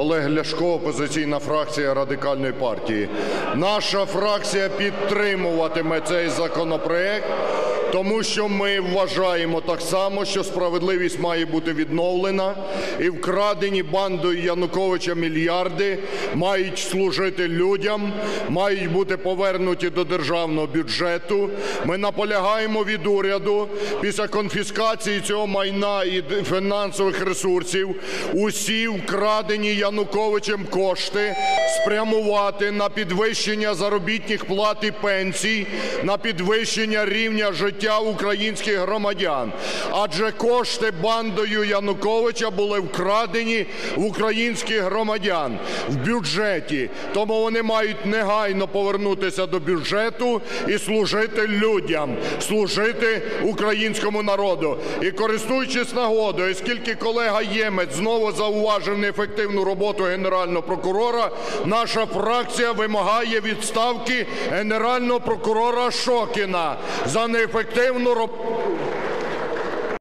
Олег Ляшко, опозиційна фракція Радикальної партії. Наша фракція підтримуватиме цей законопроект, тому що ми вважаємо так само, що справедливість має бути відновлена і вкрадені бандою Януковича мільярди мають служити людям, мають бути повернуті до державного бюджету. Ми наполягаємо від уряду після конфіскації цього майна і фінансових ресурсів усі вкрадені Януковичем кошти спрямувати на підвищення заробітних плат і пенсій, на підвищення рівня життя українських громадян. Адже кошти бандою Януковича були вкрадені в українських громадян в бюджеті. Тому вони мають негайно повернутися до бюджету і служити людям, служити українському народу. І користуючись нагодою, оскільки колега Ємець знову зауважив неефективну роботу Генерального прокурора, наша фракція вимагає відставки Генерального прокурора Шокіна за неефективну роботу.